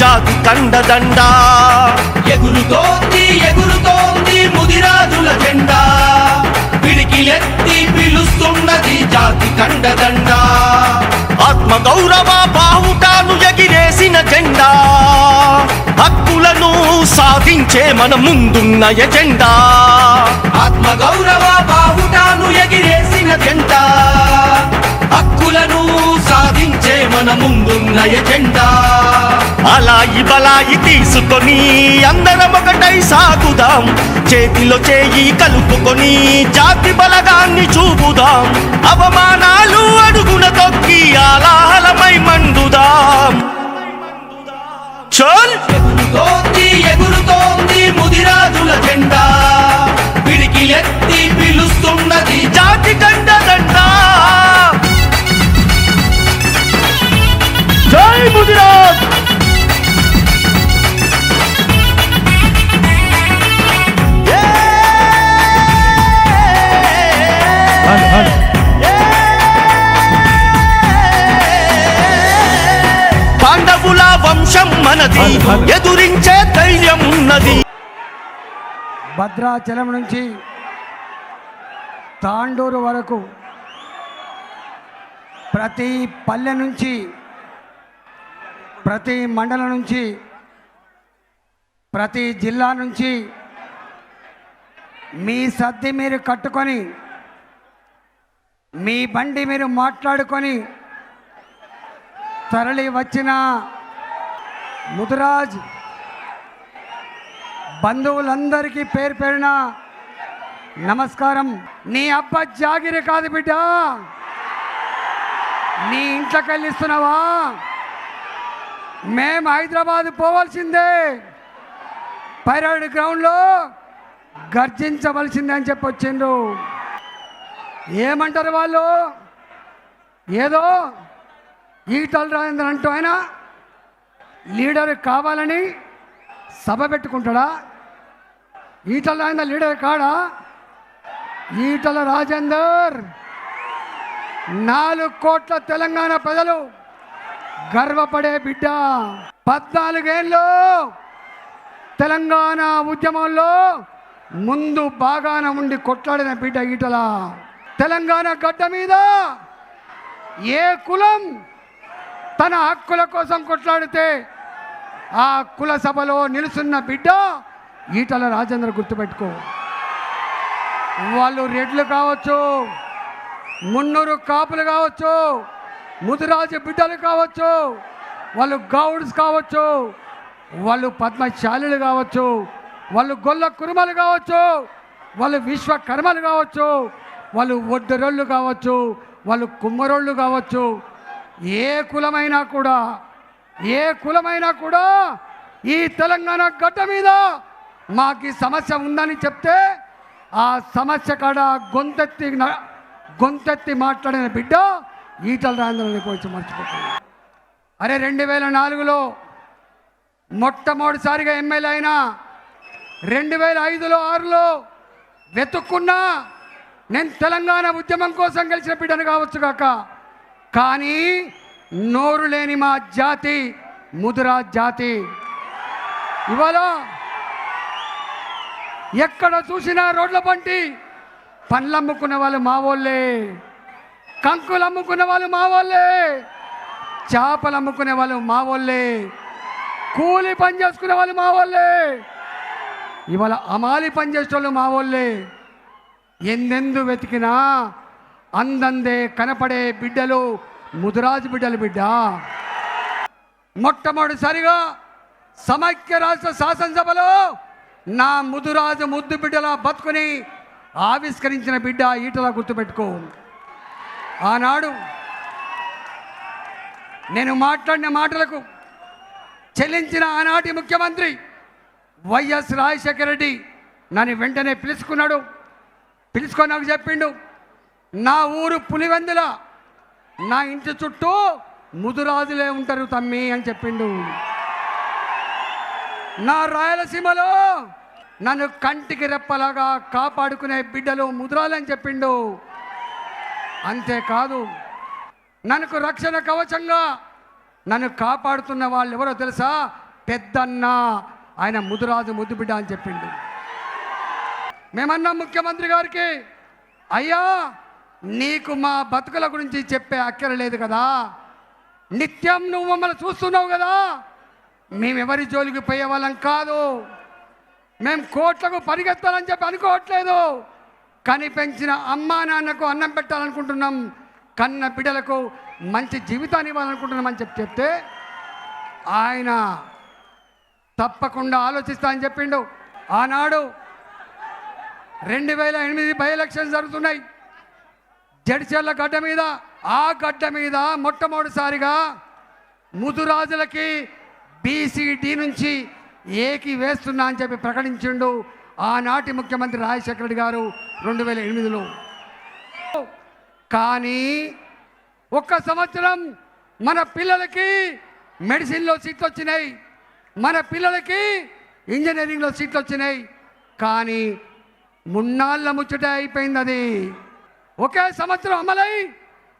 జాతి కండదండ. ఎగురుతోంది ఎగురుతోంది ముదిరాజుల జెండా. పిడికిలెత్తి పిలుస్తున్నది జాతి కండదండ. ఆత్మ గౌరవ బాహుటాను ఎగిరేసిన జెండా. హక్కులను సాధించే మన ముందున్న ఎజెండా. ఆత్మ గౌరవ బాహుటాను ఎగిరేసిన జెండా. హక్కులను సాధించే మన ముందున్న ఎజెండా. అలాయి బలాయి తీసుకొని అందరం ఒకటై సాగుదాం. చేతిలో చేయి కలుపుకొని జాతి బలగాన్ని చూపుదాం. అవమానాలు అడుగున తొక్కి ఆలాహలమై మండుదాం. చల్! ఎగురుతోంది వంశం మనది. ఎదురించే ధైర్యం ఉన్నది భద్రాచలం నుంచి తాండూరు వరకు ప్రతి పల్లె నుంచి ప్రతి మండలం నుంచి ప్రతి జిల్లా నుంచి మీ సర్ది మీరు కట్టుకొని మీ బండి మీరు మాట్లాడుకొని తరలి వచ్చిన ముదురాజ్ బంధువులందరికీ పేరు పేరున నమస్కారం. నీ అబ్బ జాగిరి కాదు బిడ్డ. నీ ఇంట్లోకి వెళ్ళిస్తున్నావా? మేం హైదరాబాద్ పోవాల్సిందే. పైరాడ్ గ్రౌండ్లో గర్జించవలసిందే అని చెప్పి వచ్చిండ్రు. ఏమంటారు వాళ్ళు? ఏదో ఈటలు రాజేంద్ర అంటూ ఆయన లీడర్ కావాలని సభ పెట్టుకుంటాడా? ఈటల ఆయన లీడర్ కాడా? ఈటల రాజేందర్! నాలుగు కోట్ల తెలంగాణ ప్రజలు గర్వపడే బిడ్డ. పద్నాలుగేళ్ళు తెలంగాణ ఉద్యమంలో ముందు బాగాన ఉండి కొట్లాడిన బిడ్డ ఈటల. తెలంగాణ గడ్డ మీద ఏ కులం తన హక్కుల కోసం కొట్లాడితే ఆ కుల సభలో నిలుచున్న బిడ్డ ఈటల రాజేంద్ర గుర్తుపెట్టుకో. వాళ్ళు రెడ్లు కావచ్చు మున్నూరు కాపులు కావచ్చు ముదిరాజు బిడ్డలు కావచ్చు వాళ్ళు గౌడ్స్ కావచ్చు వాళ్ళు పద్మశాలులు కావచ్చు వాళ్ళు గొల్ల కురుమలు కావచ్చు వాళ్ళు విశ్వకర్మలు కావచ్చు వాళ్ళు ఒడ్డరోళ్ళు కావచ్చు వాళ్ళు కుమ్మరోళ్ళు కావచ్చు ఏ కులమైనా కూడా ఏ కులమైనా కూడా ఈ తెలంగాణ గడ్డ మీద మాకు ఈ సమస్య ఉందని చెప్తే ఆ సమస్య కాడ గొంతెత్తి గొంతెత్తి మాట్లాడిన బిడ్డ ఈటల రాజేంద్రని కొంచెం మర్చిపోతుంది అరే రెండు వేల నాలుగులో మొట్టమొదటిసారిగా ఎమ్మెల్యే అయినా రెండు వేల ఐదులో ఆరులో వెతుక్కున్నా నేను తెలంగాణ ఉద్యమం కోసం గెలిచిన బిడ్డను కావచ్చు కాక. కానీ నోరు లేని మా జాతి ముదురా జాతి. ఇవాళ ఎక్కడ చూసినా రోడ్ల పంటి పండ్లు అమ్ముకున్న వాళ్ళు మా వాళ్ళే. కంకులు అమ్ముకున్న వాళ్ళు మా వాళ్ళే. చేపలు అమ్ముకునే వాళ్ళు మా వాళ్ళే. కూలి పని చేసుకునే వాళ్ళు మా వాళ్ళే. ఇవాళ అమాలి పని చేసేవాళ్ళు మా వాళ్ళే. ఎందెందు వెతికినా అందందే కనపడే బిడ్డలు ముదురాజు బిడ్డల బిడ్డ. మొట్టమొదటిసారిగా సమైక్య రాష్ట్ర శాసనసభలో నా ముదురాజు ముద్దు బిడ్డల బతుకుని ఆవిష్కరించిన బిడ్డ ఈటలా గుర్తుపెట్టుకో. ఆనాడు నేను మాట్లాడిన మాటలకు చెల్లించిన ఆనాటి ముఖ్యమంత్రి వైఎస్ రాజశేఖర రెడ్డి నన్ను వెంటనే పిలుచుకున్నాడు. పిలుచుకొని నాకు చెప్పిండు నా ఊరు పులివెందుల నా ఇంటి చుట్టూ ముదురాజులే ఉంటారు తమ్మి అని చెప్పిండు. నా రాయలసీమలో నన్ను కంటికి రెప్పలాగా కాపాడుకునే బిడ్డలు ముదురాలని చెప్పిండు. అంతేకాదు నన్ను రక్షణ కవచంగా నన్ను కాపాడుతున్న వాళ్ళు ఎవరో తెలుసా? పెద్దన్న ఆయన ముదురాజు ముద్దుబిడ్డ అని చెప్పిండు. మేమన్నా ముఖ్యమంత్రి గారికి అయ్యా నీకు మా బతుకుల గురించి చెప్పే అక్కర లేదు కదా. నిత్యం నువ్వు మమ్మల్ని చూస్తున్నావు కదా. మేమెవరి జోలికి పోయే వాళ్ళం కాదు. మేము కోట్లకు పరిగెత్తాలని చెప్పి అనుకోవట్లేదు. కని పెంచిన అమ్మా నాన్నకు అన్నం పెట్టాలనుకుంటున్నాం. కన్న బిడ్డలకు మంచి జీవితాన్ని ఇవ్వాలనుకుంటున్నామని చెప్పి చెప్తే ఆయన తప్పకుండా ఆలోచిస్తా అని చెప్పిండు. ఆనాడు రెండు వేల ఎనిమిది బై ఎలక్షన్స్ జరుగుతున్నాయి. జడ్చర్ల గడ్డ మీద ఆ గడ్డ మీద మొట్టమొదటిసారిగా ముదురాజులకి బీసీడీ నుంచి ఏకి వేస్తున్నా అని చెప్పి ప్రకటించిండు ఆనాటి ముఖ్యమంత్రి రాజశేఖర రెడ్డి గారు రెండు వేల ఎనిమిదిలో. కానీ ఒక్క సంవత్సరం మన పిల్లలకి మెడిసిన్లో సీట్లు వచ్చినాయి మన పిల్లలకి ఇంజనీరింగ్లో సీట్లు వచ్చినాయి కానీ మున్నాళ్ళ ముచ్చట అయిపోయింది అది. ఒకే సంవత్సరం అమలై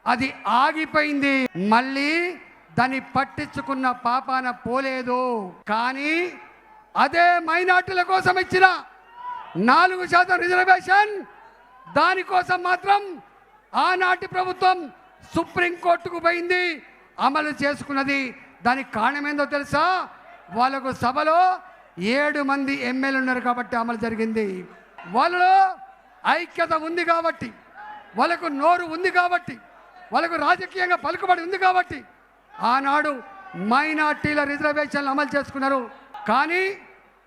అది ఆగిపోయింది. మళ్ళీ దాన్ని పట్టించుకున్న పాపాన పోలేదు. కానీ అదే మైనార్టీల కోసం ఇచ్చిన నాలుగు శాతం రిజర్వేషన్ దానికోసం మాత్రం ఆనాటి ప్రభుత్వం సుప్రీంకోర్టుకు పోయింది అమలు చేసుకున్నది. దానికి కారణం ఏందో తెలుసా? వాళ్ళకు సభలో ఏడు మంది ఎమ్మెల్యేలు ఉన్నారు కాబట్టి అమలు జరిగింది. వాళ్ళలో ఐక్యత ఉంది కాబట్టి. వాళ్ళకు నోరు ఉంది కాబట్టి వాళ్ళకు రాజకీయంగా పలుకుబడి ఉంది కాబట్టి ఆనాడు మైనార్టీల రిజర్వేషన్లు అమలు చేసుకున్నారు. కానీ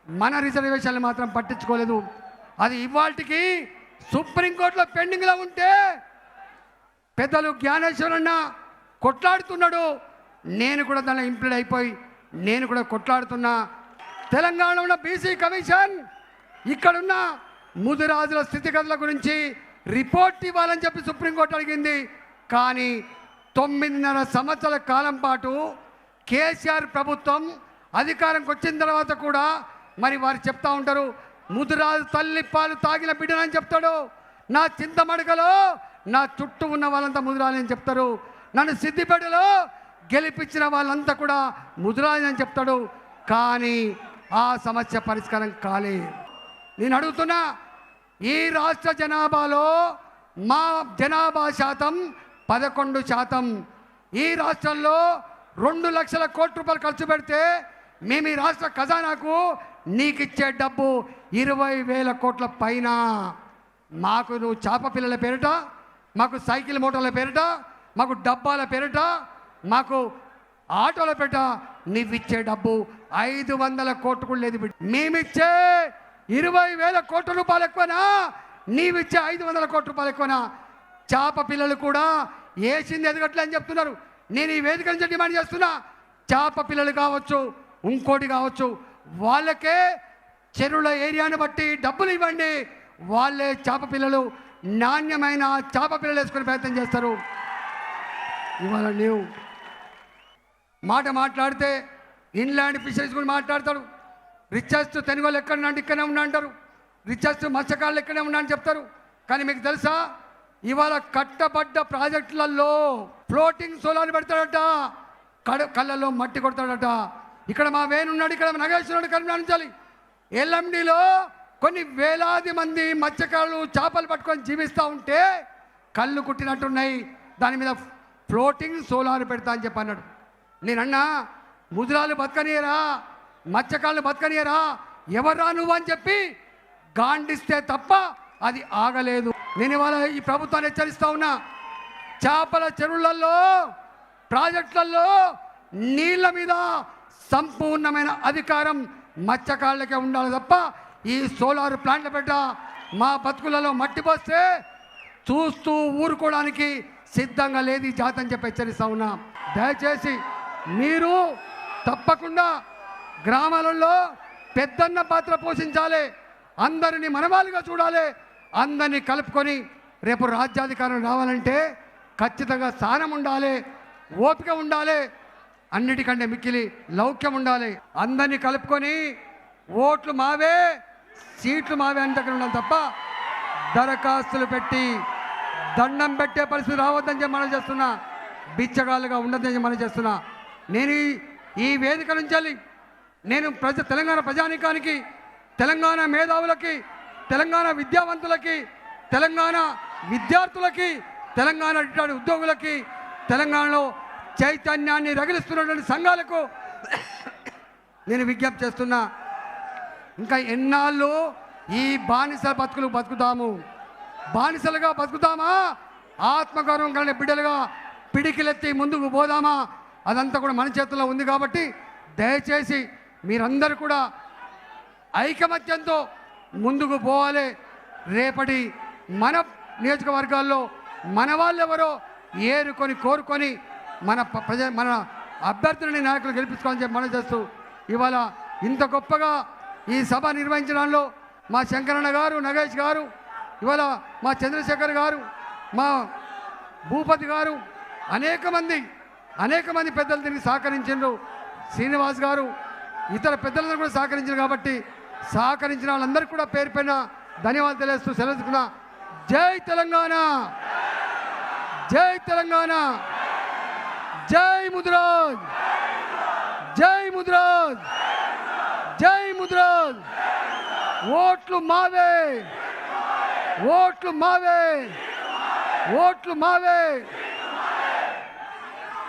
మన రిజర్వేషన్లు మాత్రం పట్టించుకోలేదు. అది ఇవాళకి సుప్రీంకోర్టులో పెండింగ్లో ఉంటే పెద్దలు జ్ఞానేశ్వరన్న కొట్లాడుతున్నాడు. నేను కూడా దానిలో ఇంప్లీడ్ అయిపోయి నేను కూడా కొట్లాడుతున్నా. తెలంగాణలో ఉన్న బీసీ కమిషన్ ఇక్కడున్న ముదిరాజుల స్థితిగతుల గురించి రిపోర్ట్ ఇవ్వాలని చెప్పి సుప్రీంకోర్టు అడిగింది. కానీ తొమ్మిదిన్నర సంవత్సరాల కాలం పాటు కేసీఆర్ ప్రభుత్వం అధికారంకి వచ్చిన తర్వాత కూడా మరి వారు చెప్తా ఉంటారు ముదురాజు తల్లి పాలు తాగిన బిడ్డనని చెప్తాడు. నా చింతమడకలో నా చుట్టూ ఉన్న వాళ్ళంతా ముదురాలని చెప్తారు. నన్ను సిద్దిపేటలో గెలిపించిన వాళ్ళంతా కూడా ముదురాలని అని చెప్తాడు. కానీ ఆ సమస్య పరిష్కారం కాలే నేను అడుగుతున్నా ఈ రాష్ట్ర జనాభాలో మా జనాభా శాతం పదకొండు శాతం. ఈ రాష్ట్రంలో రెండు లక్షల కోట్ల రూపాయలు ఖర్చు పెడితే మేము ఈ రాష్ట్ర ఖజానాకు నీకు ఇచ్చే డబ్బు ఇరవై వేల కోట్ల పైన. మాకు నువ్వు చేప పిల్లల పేరిట మాకు సైకిల్ మోటార్ల పేరిట మాకు డబ్బాల పేరిట మాకు ఆటోల పేరిట నీవిచ్చే డబ్బు ఐదు వందల కోట్లు కూడా లేదు మేమిచ్చే ఇరవై వేల కోట్ల రూపాయలు ఎక్కువనా? నీవిచ్చే ఐదు వందల కోట్ల రూపాయలు ఎక్కువనా? చేప పిల్లలు కూడా ఏసింది ఎదగట్లే అని చెప్తున్నారు. నేను ఈ వేదిక నుంచి డిమాండ్ చేస్తున్నా చేప పిల్లలు కావచ్చు ఇంకోటి కావచ్చు వాళ్ళకే చెరువుల ఏరియాను బట్టి డబ్బులు ఇవ్వండి. వాళ్ళే చేప పిల్లలు నాణ్యమైన చేప పిల్లలు వేసుకునే ప్రయత్నం చేస్తారు. ఇవాళ నీవు మాట మాట్లాడితే ఇన్లాండ్ ఫిషరీస్ గురించి మాట్లాడతాడు. రిచార్జ్ తెలుగు వాళ్ళు ఎక్కడ ఉన్నాడు ఇక్కడనే ఉన్నా అంటారు. రిచార్జ్ మత్స్యకారులు ఎక్కడే ఉన్నా అని చెప్తారు. కానీ మీకు తెలుసా? ఇవాళ కట్టబడ్డ ప్రాజెక్టులలో ఫ్లోటింగ్ సోలార్ పెడతాడట. కడ కళ్ళలో మట్టి కొడతాడట. ఇక్కడ మా వేణున్నాడు ఇక్కడ నగేశ్వరుడు కనిపించాలి ఎల్ఎండిలో కొన్ని వేలాది మంది మత్స్యకారులు చేపలు పట్టుకొని జీవిస్తూ ఉంటే కళ్ళు కుట్టినట్టున్నాయి. దాని మీద ఫ్లోటింగ్ సోలార్ పెడతా అని చెప్పి అన్నాడు. నేనన్నా ముదురాలు బతకనీయరా. మత్స్యకారులు బతకనియరా? ఎవరా నువ్వు అని చెప్పి గాండిస్తే తప్ప అది ఆగలేదు. నేను ఇవాళ ఈ ప్రభుత్వాన్ని హెచ్చరిస్తా ఉన్నా. చేపల చెరువులలో ప్రాజెక్టులలో నీళ్ళ మీద సంపూర్ణమైన అధికారం మత్స్యకారులకే ఉండాలి తప్ప ఈ సోలార్ ప్లాంట్ల పెట్ట మా బతుకులలో మట్టి పోస్తే చూస్తూ ఊరుకోవడానికి సిద్ధంగా లేదు ఈ జాతి చెప్పి హెచ్చరిస్తా ఉన్నా. దయచేసి మీరు తప్పకుండా గ్రామాలలో పెద్దన్న పాత్ర పోషించాలి. అందరిని మనవాళ్ళుగా చూడాలి. అందరినీ కలుపుకొని రేపు రాజ్యాధికారం రావాలంటే ఖచ్చితంగా స్థానం ఉండాలి ఓపిక ఉండాలి అన్నిటికంటే మిక్కిలి లౌక్యం ఉండాలి. అందరినీ కలుపుకొని ఓట్లు మావే సీట్లు మావే అని దగ్గర ఉండాలి తప్ప దరఖాస్తులు పెట్టి దండం పెట్టే పరిస్థితి రావద్దని చెప్పి మనం చేస్తున్నా బిచ్చగాళ్ళుగా ఉండదని చెప్పి మనం చేస్తున్నా. నేను ఈ- ఈ వేదిక నుంచి వెళ్ళి నేను ప్రజ తెలంగాణ ప్రజానీకానికి తెలంగాణ మేధావులకి తెలంగాణ విద్యావంతులకి తెలంగాణ విద్యార్థులకి తెలంగాణ ఇట్లాంటి ఉద్యోగులకి తెలంగాణలో చైతన్యాన్ని రగిలిస్తున్నటువంటి సంఘాలకు నేను విజ్ఞప్తి చేస్తున్నా. ఇంకా ఎన్నాళ్ళు ఈ బానిస బతుకులు బతుకుతాము? బానిసలుగా బతుకుతామా? ఆత్మగౌరవం కలిగిన బిడ్డలుగా పిడికిలెత్తి ముందుకు పోదామా? అదంతా కూడా మన చేతుల్లో ఉంది కాబట్టి దయచేసి మీరందరూ కూడా ఐకమత్యంతో ముందుకు పోవాలి. రేపటి మన నియోజకవర్గాల్లో మన వాళ్ళెవరో ఏరుకొని కోరుకొని మన ప్రజ మన అభ్యర్థులని నాయకులు గెలిపించుకోవాలని చెప్పి మనం చేస్తూ ఇవాళ ఇంత గొప్పగా ఈ సభ నిర్వహించడంలో మా శంకరన్న గారు నగేష్ గారు ఇవాళ మా చంద్రశేఖర్ గారు మా భూపతి గారు అనేక మంది అనేక మంది పెద్దలు దీనికి సహకరించారు శ్రీనివాస్ గారు ఇతర పెద్దలందరూ కూడా సహకరించారు కాబట్టి సహకరించిన వాళ్ళందరికీ కూడా పేరు పైన ధన్యవాదాలు తెలియస్తూ సెలవుకున్నా జై తెలంగాణ! జై తెలంగాణ! జై ముద్రాజ్! జై ముద్రాజ్! జై ముద్రాజ్! ఓట్లు మావే! ఓట్లు మావే! ఓట్లు మావే!